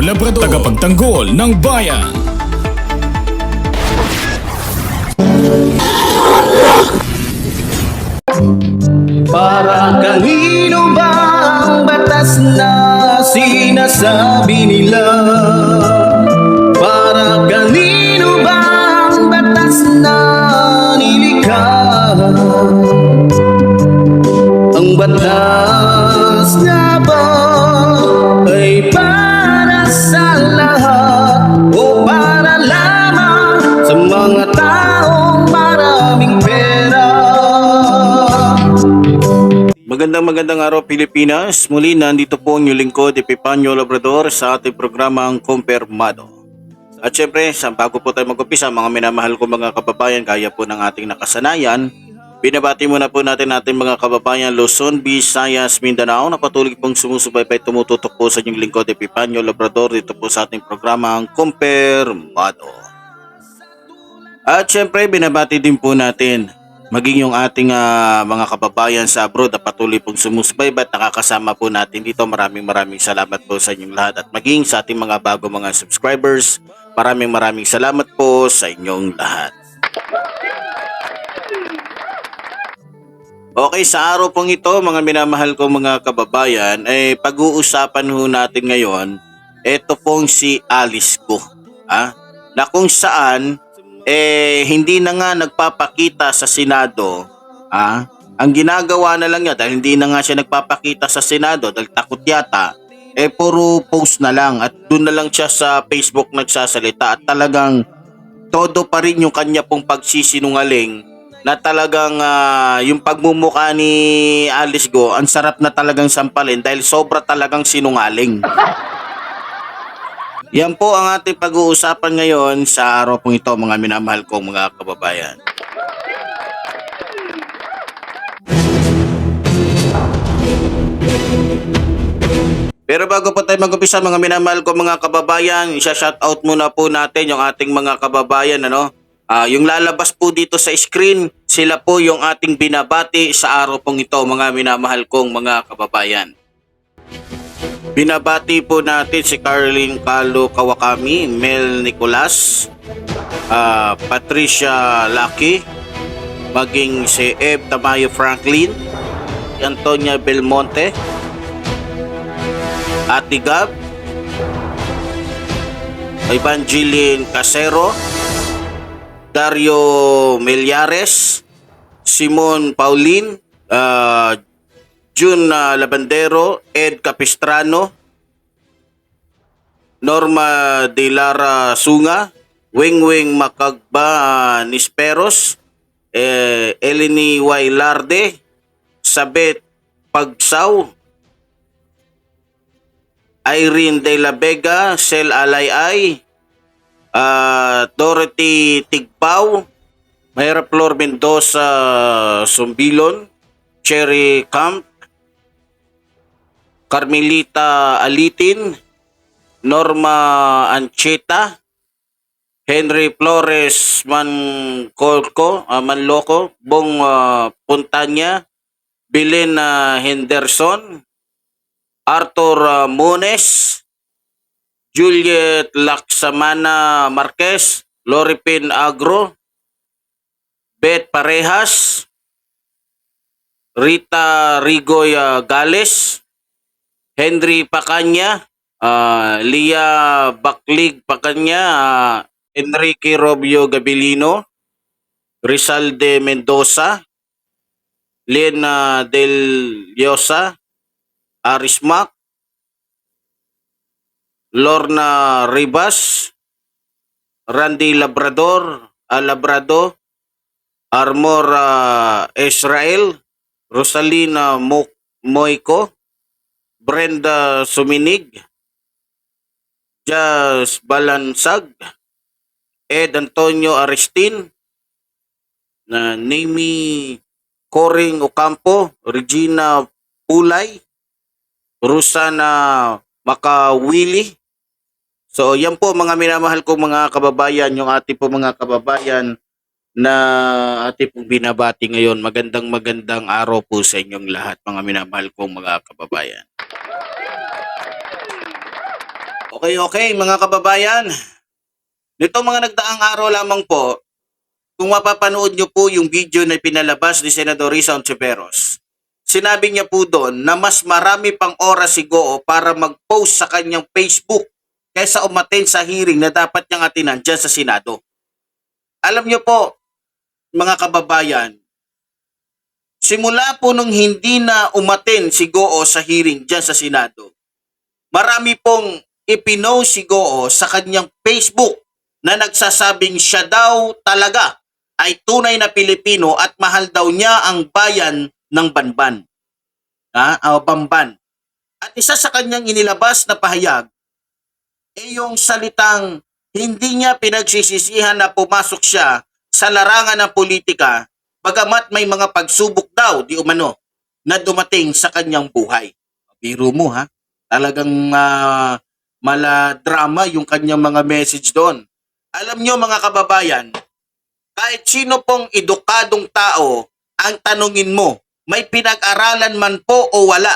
Labrador Tagapagtanggol ng bayan Para kanino ba ang batas na sinasabi nila? Pilipinas. Muli nandito po ang inyong lingkod Epipanyo Labrador sa ating programang Kompermado. At syempre, sa bago po tayo mag-umpisa, mga minamahal ko mga kababayan, kaya po ng ating nakasanayan, binabati muna po natin ating mga kababayan Luzon, Visayas, Mindanao na patuloy pong sumusubaybay tumututok po sa inyong lingkod Epipanyo Labrador dito po sa ating programang Kompermado. At syempre, binabati din po natin maging yung ating ah, mga kababayan sa abroad na patuloy pong sumusubaybay at nakakasama po natin dito. Maraming maraming salamat po sa inyong lahat at maging sa ating mga bago mga subscribers. Maraming maraming salamat po sa inyong lahat. Okay, sa araw pong ito, mga minamahal ko mga kababayan, eh, pag-uusapan ho natin ngayon, ito pong si Alice ko. Ah, na kung saan, eh, hindi na nga nagpapakita sa Senado, ah, ang ginagawa na lang niya, dahil hindi na nga siya nagpapakita sa Senado, dahil takot yata, eh, puro post na lang at doon na lang siya sa Facebook nagsasalita at talagang todo pa rin yung kanya pong pagsisinungaling na talagang ah, yung pagmumuka ni Alice Go, ang sarap na talagang sampalin dahil sobra talagang sinungaling. Yan po ang ating pag-uusapan ngayon sa araw pong ito mga minamahal kong mga kababayan. Pero bago po tayo mag-umpisa mga minamahal ko mga kababayan, isa-shoutout muna po natin yung ating mga kababayan ano. Ah, yung lalabas po dito sa screen, sila po yung ating binabati sa araw pong ito mga minamahal kong mga kababayan. Binabati po natin si Carlin Calo Kawakami, Mel Nicolas, ah, Patricia Lucky, maging si Eb Tamayo Franklin, Antonia Belmonte, Ate Gab, Evangeline Casero, Dario Melyares, Simon Paulin, ah, June ah, Labandero, Ed Capistrano, Norma De Lara Sunga, Wing Wing Makagba ah, Nisperos, eh, Eleni Wailarde, Sabet Pagsaw, Irene De La Vega, Sel Alayay, ah, Dorothy Tigpaw, Mayra Flor Mendoza Sumbilon, Cherry Camp, Carmelita Alitin, Norma Ancheta, Henry Flores Mancolco, ah, Manloco, Bong ah, Puntanya, Belen ah, Henderson, Arthur ah, Mones, Juliet Laksamana Marquez, Loripin Agro, Beth Parejas, Rita Rigoy ah, Gales, Henry Pacanya, ah, Lia Baklig Pacanya, ah, Enrique Robio Gabilino, Rizal de Mendoza, Lena Del Llosa, Arismac, Lorna Ribas, Randy Labrador, ah, Labrado, Armora Israel, Rosalina Mo- Moico, Brenda Suminig, Jazz Balansag, Ed Antonio Arestin, na Nemi Coring Ocampo, Regina Pulay, Rosana Makawili. So yan po mga minamahal kong mga kababayan, yung ating po mga kababayan na ating pong binabati ngayon. Magandang magandang araw po sa inyong lahat mga minamahal kong mga kababayan. Okay, okay mga kababayan. Nito mga nagdaang araw lamang po, kung mapapanood nyo po yung video na pinalabas ni Senador Risa Ontiveros, sinabi niya po doon na mas marami pang oras si Goo para mag-post sa kanyang Facebook kaysa umaten sa hearing na dapat niyang atinan dyan sa Senado. Alam niyo po, mga kababayan, simula po nung hindi na umaten si Goo sa hearing dyan sa Senado, marami pong ipino si Goo sa kanyang Facebook na nagsasabing siya daw talaga ay tunay na Pilipino at mahal daw niya ang bayan ng Banban. Ha? O Bamban. At isa sa kanyang inilabas na pahayag ay yung salitang hindi niya pinagsisisihan na pumasok siya sa larangan ng politika bagamat may mga pagsubok daw di umano na dumating sa kanyang buhay. Biro mo ha, talagang ah, maladrama yung kanyang mga message doon. Alam nyo mga kababayan, kahit sino pong edukadong tao ang tanungin mo, may pinag-aralan man po o wala.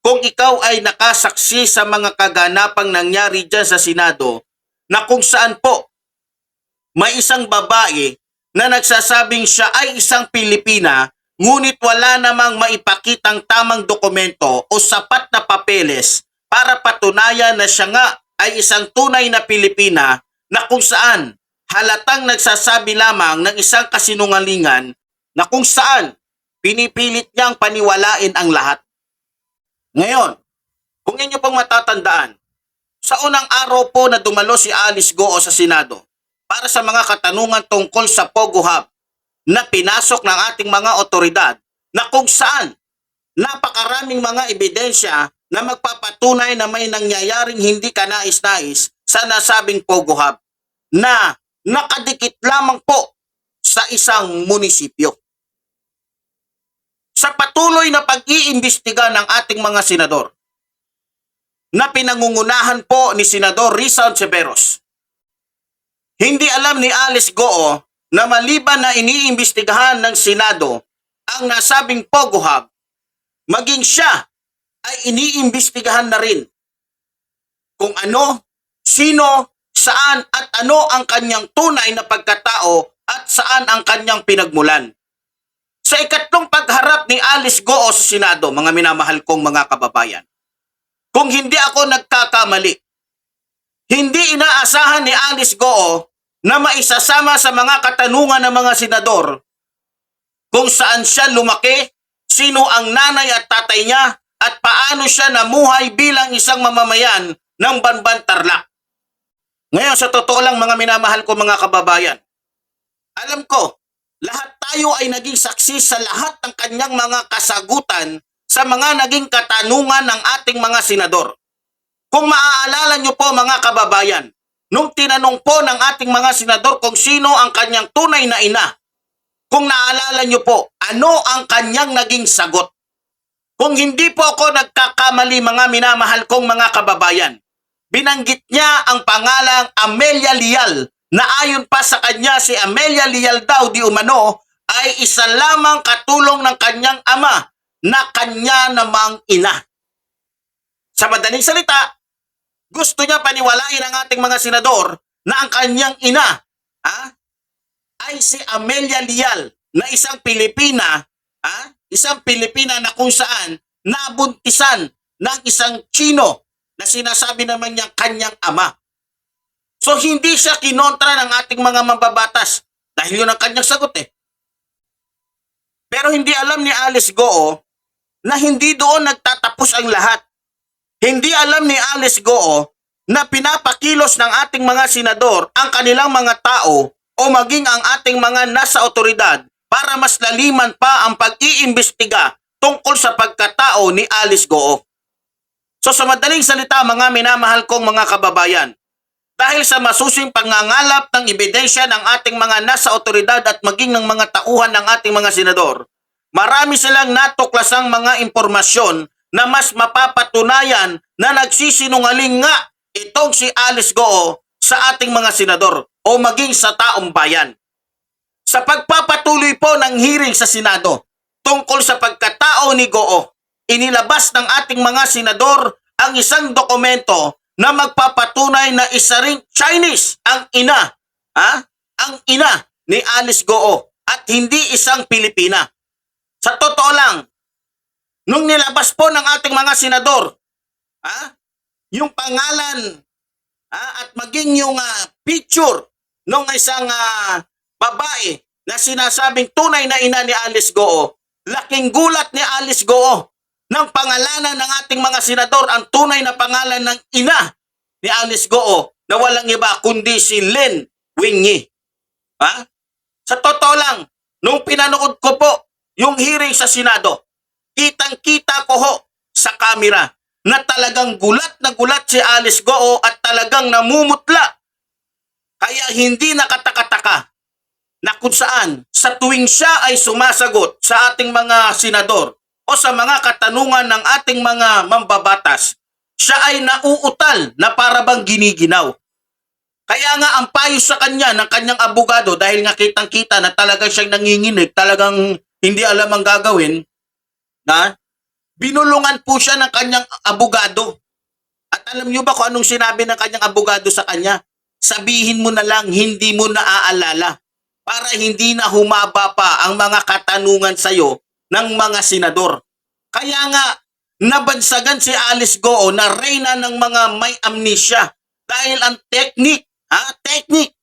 Kung ikaw ay nakasaksi sa mga kaganapang nangyari dyan sa Senado, na kung saan po may isang babae na nagsasabing siya ay isang Pilipina, ngunit wala namang maipakitang tamang dokumento o sapat na papeles para patunayan na siya nga ay isang tunay na Pilipina na kung saan halatang nagsasabi lamang ng isang kasinungalingan na kung saan pinipilit niyang paniwalain ang lahat. Ngayon, kung inyo pong matatandaan, sa unang araw po na dumalo si Alice Goo sa Senado para sa mga katanungan tungkol sa Pogo Hub na pinasok ng ating mga otoridad na kung saan napakaraming mga ebidensya na magpapatunay na may nangyayaring hindi kanais-nais sa nasabing Pogo na nakadikit lamang po sa isang munisipyo. Sa patuloy na pag-iimbestiga ng ating mga senador na pinangungunahan po ni Senador Risa Ontiveros, hindi alam ni Alice Goo na maliban na iniimbestigahan ng Senado ang nasabing Pogo maging siya ay iniimbestigahan na rin kung ano, sino, saan at ano ang kanyang tunay na pagkatao at saan ang kanyang pinagmulan. Sa ikatlong pagharap ni Alice Goo sa Senado, mga minamahal kong mga kababayan, kung hindi ako nagkakamali, hindi inaasahan ni Alice Goo na maisasama sa mga katanungan ng mga senador kung saan siya lumaki, sino ang nanay at tatay niya, at paano siya namuhay bilang isang mamamayan ng Banban Tarlac. Ngayon, sa totoo lang mga minamahal ko mga kababayan, alam ko, lahat tayo ay naging saksi sa lahat ng kanyang mga kasagutan sa mga naging katanungan ng ating mga senador. Kung maaalala nyo po mga kababayan, nung tinanong po ng ating mga senador kung sino ang kanyang tunay na ina, kung naalala nyo po, ano ang kanyang naging sagot? Kung hindi po ako nagkakamali mga minamahal kong mga kababayan, binanggit niya ang pangalang Amelia Lial na ayon pa sa kanya si Amelia Lial daw di umano ay isa lamang katulong ng kanyang ama na kanya namang ina. Sa madaling salita, gusto niya paniwalain ang ating mga senador na ang kanyang ina ha, ay si Amelia Lial na isang Pilipina, ha, isang Pilipina na kung saan nabuntisan ng isang Chino na sinasabi naman niyang kanyang ama. So hindi siya kinontra ng ating mga mambabatas dahil yun ang kanyang sagot eh. Pero hindi alam ni Alice Goo na hindi doon nagtatapos ang lahat. Hindi alam ni Alice Goo na pinapakilos ng ating mga senador ang kanilang mga tao o maging ang ating mga nasa otoridad para mas laliman pa ang pag-iimbestiga tungkol sa pagkatao ni Alice Goo. So sa madaling salita mga minamahal kong mga kababayan, dahil sa masusing pangangalap ng ebidensya ng ating mga nasa otoridad at maging ng mga tauhan ng ating mga senador, marami silang natuklasang mga impormasyon na mas mapapatunayan na nagsisinungaling nga itong si Alice Goo sa ating mga senador o maging sa taong bayan. Sa pagpapatuloy po ng hearing sa Senado tungkol sa pagkatao ni Goo, inilabas ng ating mga senador ang isang dokumento na magpapatunay na isa ring Chinese ang ina, ha? Ang ina ni Alice Goo at hindi isang Pilipina. Sa totoo lang, nung nilabas po ng ating mga senador, ha? Yung pangalan ha? at maging yung ah, picture ng isang ah, babae na sinasabing tunay na ina ni Alice Goo, laking gulat ni Alice Goo ng pangalanan ng ating mga senador ang tunay na pangalan ng ina ni Alice Goo na walang iba kundi si Len Wingy. Ha? Sa totoo lang, nung pinanood ko po yung hearing sa Senado, kitang-kita ko ho sa kamera na talagang gulat na gulat si Alice Goo at talagang namumutla. Kaya hindi nakatakataka na kung saan sa tuwing siya ay sumasagot sa ating mga senador o sa mga katanungan ng ating mga mambabatas, siya ay nauutal na para bang giniginaw. Kaya nga ang payo sa kanya ng kanyang abogado dahil nga kitang-kita na talagang siyang nanginginig, talagang hindi alam ang gagawin, na binulungan po siya ng kanyang abogado. At alam niyo ba kung anong sinabi ng kanyang abogado sa kanya? Sabihin mo na lang, hindi mo naaalala para hindi na humaba pa ang mga katanungan sa'yo ng mga senador. Kaya nga, nabansagan si Alice Goo na reyna ng mga may amnesia dahil ang technique, ha, technique,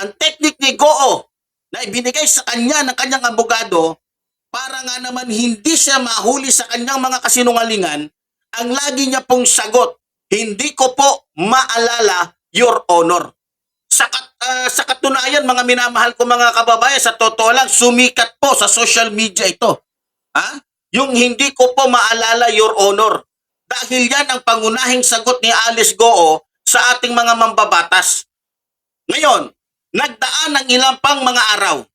ang technique ni Goo na ibinigay sa kanya ng kanyang abogado para nga naman hindi siya mahuli sa kanyang mga kasinungalingan, ang lagi niya pong sagot, hindi ko po maalala, Your Honor. Ah, sa katunayan, mga minamahal ko mga kababayan, sa totoo lang, sumikat po sa social media ito. Ha? Yung hindi ko po maalala, Your Honor. Dahil yan ang pangunahing sagot ni Alice Goo sa ating mga mambabatas. Ngayon, nagdaan ng ilang pang mga araw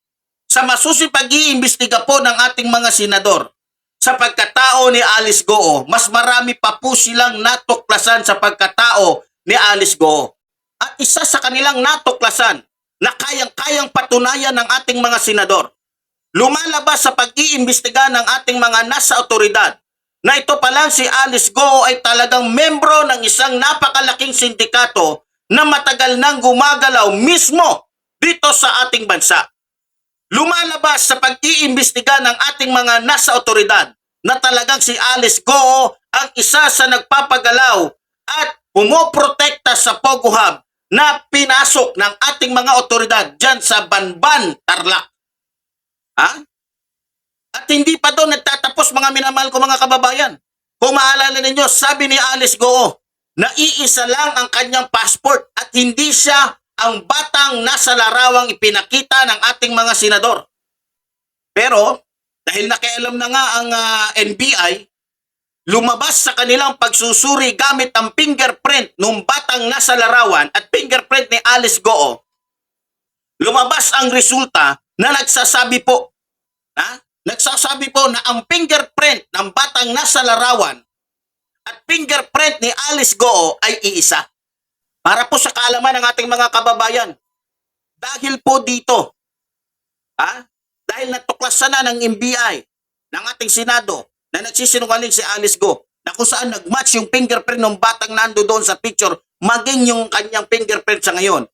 sa masusing pag-iimbestiga po ng ating mga senador sa pagkatao ni Alice Goo, mas marami pa po silang natuklasan sa pagkatao ni Alice Goo. At isa sa kanilang natuklasan na kayang-kayang patunayan ng ating mga senador, lumalabas sa pag-iimbestiga ng ating mga nasa otoridad na ito pa lang si Alice Goo ay talagang membro ng isang napakalaking sindikato na matagal nang gumagalaw mismo dito sa ating bansa. Lumalabas sa pag-iimbestiga ng ating mga nasa otoridad na talagang si Alice Goo ang isa sa nagpapagalaw at pumoprotekta sa Pogo Hub na pinasok ng ating mga otoridad dyan sa Banban, Tarlac. Ha? At hindi pa doon nagtatapos mga minamahal ko mga kababayan. Kung maalala ninyo, sabi ni Alice Goo na iisa lang ang kanyang passport at hindi siya ang batang nasa larawang ipinakita ng ating mga senador. Pero dahil nakialam na nga ang ah, NBI, lumabas sa kanilang pagsusuri gamit ang fingerprint ng batang nasa larawan at fingerprint ni Alice Goo. Lumabas ang resulta na nagsasabi po, ha? Nagsasabi po na ang fingerprint ng batang nasa larawan at fingerprint ni Alice Goo ay iisa. Para po sa kaalaman ng ating mga kababayan. Dahil po dito, ha? dahil natuklasan na ng NBI, ng ating Senado, na nagsisinungaling si Alice Go, na kung saan nag-match yung fingerprint ng batang nando doon sa picture, maging yung kanyang fingerprint sa ngayon.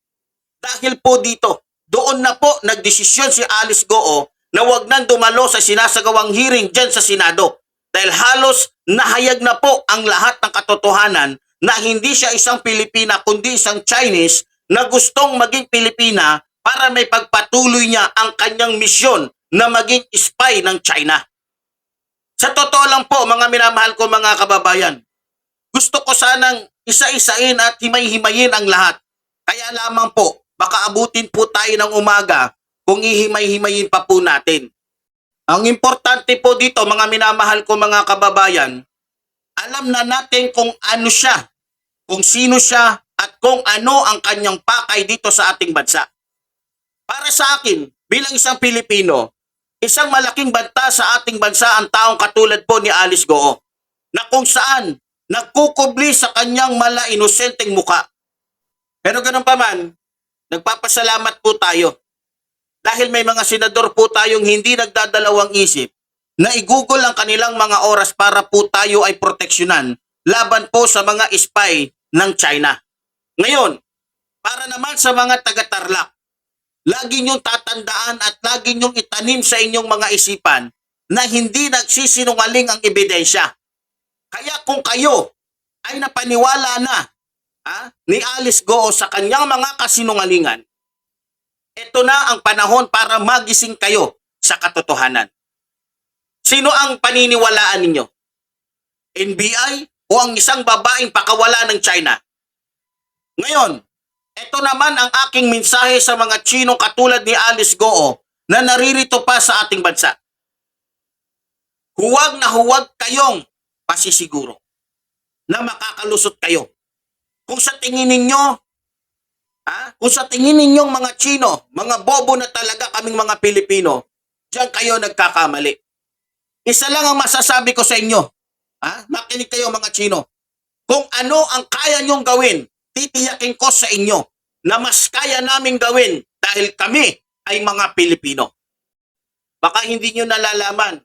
Dahil po dito, doon na po nagdesisyon si Alice Goo na wag nang dumalo sa sinasagawang hearing dyan sa Senado. Dahil halos nahayag na po ang lahat ng katotohanan na hindi siya isang Pilipina kundi isang Chinese na gustong maging Pilipina para may pagpatuloy niya ang kanyang misyon na maging spy ng China. Sa totoo lang po, mga minamahal ko mga kababayan, gusto ko sanang isa-isain at himay-himayin ang lahat. Kaya lamang po, baka abutin po tayo ng umaga kung ihimay-himayin pa po natin. Ang importante po dito, mga minamahal ko mga kababayan, alam na natin kung ano siya, kung sino siya, at kung ano ang kanyang pakay dito sa ating bansa. Para sa akin, bilang isang Pilipino, isang malaking banta sa ating bansa ang taong katulad po ni Alice Goo, na kung saan nagkukubli sa kanyang mala inosenteng muka. Pero ganun pa man, nagpapasalamat po tayo dahil may mga senador po tayong hindi nagdadalawang isip na igugol ang kanilang mga oras para po tayo ay proteksyonan laban po sa mga spy ng China. Ngayon, para naman sa mga taga-Tarlac, lagi niyong tatandaan at lagi niyong itanim sa inyong mga isipan na hindi nagsisinungaling ang ebidensya. Kaya kung kayo ay napaniwala na ha, ni Alice Goo sa kanyang mga kasinungalingan, ito na ang panahon para magising kayo sa katotohanan. Sino ang paniniwalaan ninyo? NBI o ang isang babaeng pakawala ng China? Ngayon, ito naman ang aking mensahe sa mga Chinong katulad ni Alice Goo na naririto pa sa ating bansa. Huwag na huwag kayong pasisiguro na makakalusot kayo. Kung sa tingin ninyo, ha? kung sa tingin ninyong mga Chino, mga bobo na talaga kaming mga Pilipino, diyan kayo nagkakamali. Isa lang ang masasabi ko sa inyo. Ha? Makinig kayo mga Chino. Kung ano ang kaya nyong gawin, titiyakin ko sa inyo na mas kaya naming gawin dahil kami ay mga Pilipino. Baka hindi nyo nalalaman,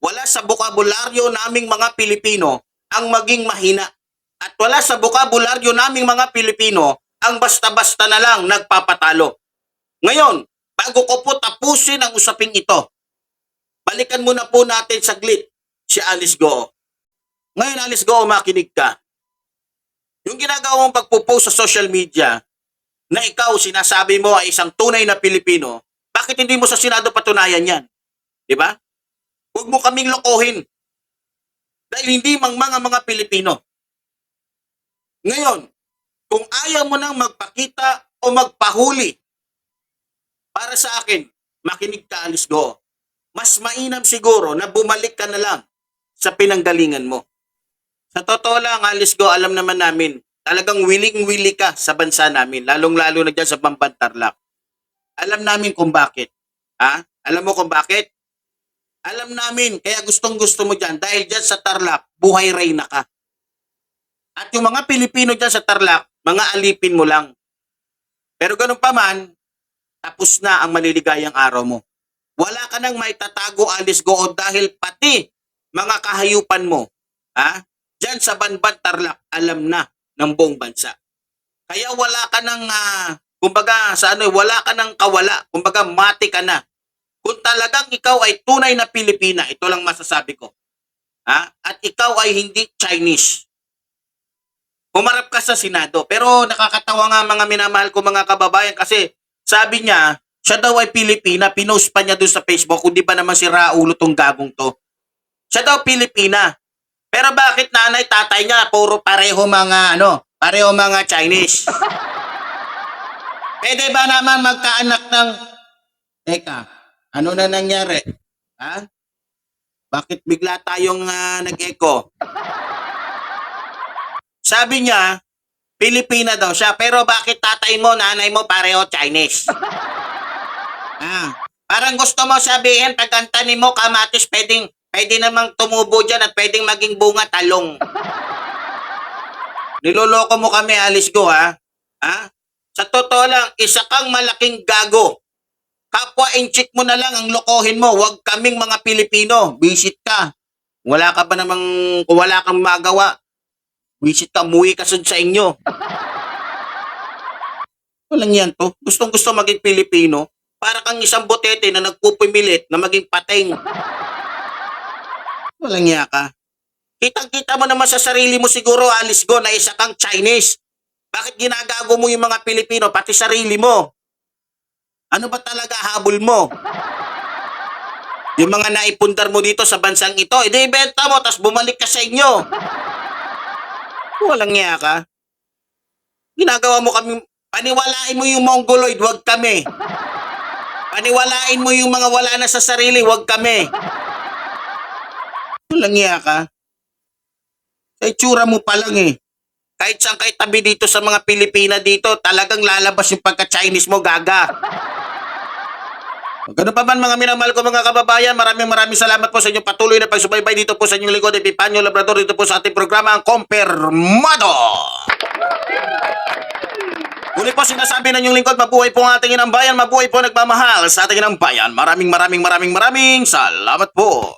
wala sa bukabularyo naming mga Pilipino ang maging mahina. At wala sa bukabularyo naming mga Pilipino ang basta-basta na lang nagpapatalo. Ngayon, bago ko po tapusin ang usaping ito, balikan muna po natin saglit si Alice Goo. Ngayon, Alice Goo, makinig ka. Yung ginagawa mong pagpo-post sa social media na ikaw sinasabi mo ay isang tunay na Pilipino, bakit hindi mo sa Senado patunayan yan? Di ba? Huwag mo kaming lokohin. Dahil hindi mang mga mga Pilipino. Ngayon, kung ayaw mo nang magpakita o magpahuli, para sa akin, makinig ka, Alice Go. Mas mainam siguro na bumalik ka na lang sa pinanggalingan mo. Sa totoo lang, Alice Go, alam naman namin, talagang willing-willy ka sa bansa namin, lalong-lalo na dyan sa Bamban Tarlac. Alam namin kung bakit. Ha? Alam mo kung bakit? Alam namin, kaya gustong-gusto mo dyan, dahil dyan sa Tarlac, buhay reyna ka. At yung mga Pilipino dyan sa Tarlac, mga alipin mo lang. Pero ganun pa man, tapos na ang maliligayang araw mo. Wala ka nang maitatago, Alice Goo, dahil pati mga kahayupan mo, ha? Diyan sa Banban Tarlac, alam na ng buong bansa. Kaya wala ka nang, ah, kumbaga, sa ano, wala ka nang kawala. Kumbaga, mati ka na. Kung talagang ikaw ay tunay na Pilipina, ito lang masasabi ko. Ha? At ikaw ay hindi Chinese. Humarap ka sa Senado. Pero nakakatawa nga mga minamahal ko mga kababayan kasi sabi niya, siya daw ay Pilipina, pinost pa niya doon sa Facebook, kundi pa naman si Raulo tong gabong to. Siya daw Pilipina. Pero bakit nanay, tatay niya, puro pareho mga, ano, pareho mga Chinese? Pwede ba naman magkaanak ng... Teka, ano na nangyari? Ha? Bakit bigla tayong ah, nag-echo? Sabi niya, Pilipina daw siya, pero bakit tatay mo, nanay mo pareho Chinese? ah, parang gusto mo sabihin, pag ang mo kamatis, pwedeng, pwede namang tumubo dyan at pwedeng maging bunga talong. Niloloko mo kami, Alice Go, ha? Ha? Sa totoo lang, isa kang malaking gago. Kapwa inchik mo na lang ang lokohin mo. Huwag kaming mga Pilipino. Visit ka. Wala ka ba namang, wala kang magawa, visit ka, muwi ka sa inyo. Walang yan to. Gustong gusto maging Pilipino. Para kang isang botete na nagpupumilit na maging pateng. Walang iya ka. Kitang-kita mo naman sa sarili mo siguro, Alice Go, na isa kang Chinese. Bakit ginagago mo yung mga Pilipino, pati sarili mo? Ano ba talaga habol mo? Yung mga naipundar mo dito sa bansang ito, edi ibenta mo, tapos bumalik ka sa inyo. Walang niya ka. Ginagawa mo kami, paniwalain mo yung mongoloid, wag kami. Paniwalain mo yung mga wala na sa sarili, wag kami. Walang niya ka. Sa itsura mo pa lang eh. Kahit saan kahit tabi dito sa mga Pilipina dito, talagang lalabas yung pagka-Chinese mo, gaga. Ganun pa man mga minamahal ko mga kababayan, maraming maraming salamat po sa inyong patuloy na pagsubaybay dito po sa inyong lingkod, Epipanyo Labrador, dito po sa ating programa, ang Kompermado. Muli po sinasabi ng inyong lingkod, mabuhay po ang ating inang bayan, mabuhay po nagmamahal sa ating inang bayan. Maraming maraming maraming maraming salamat po.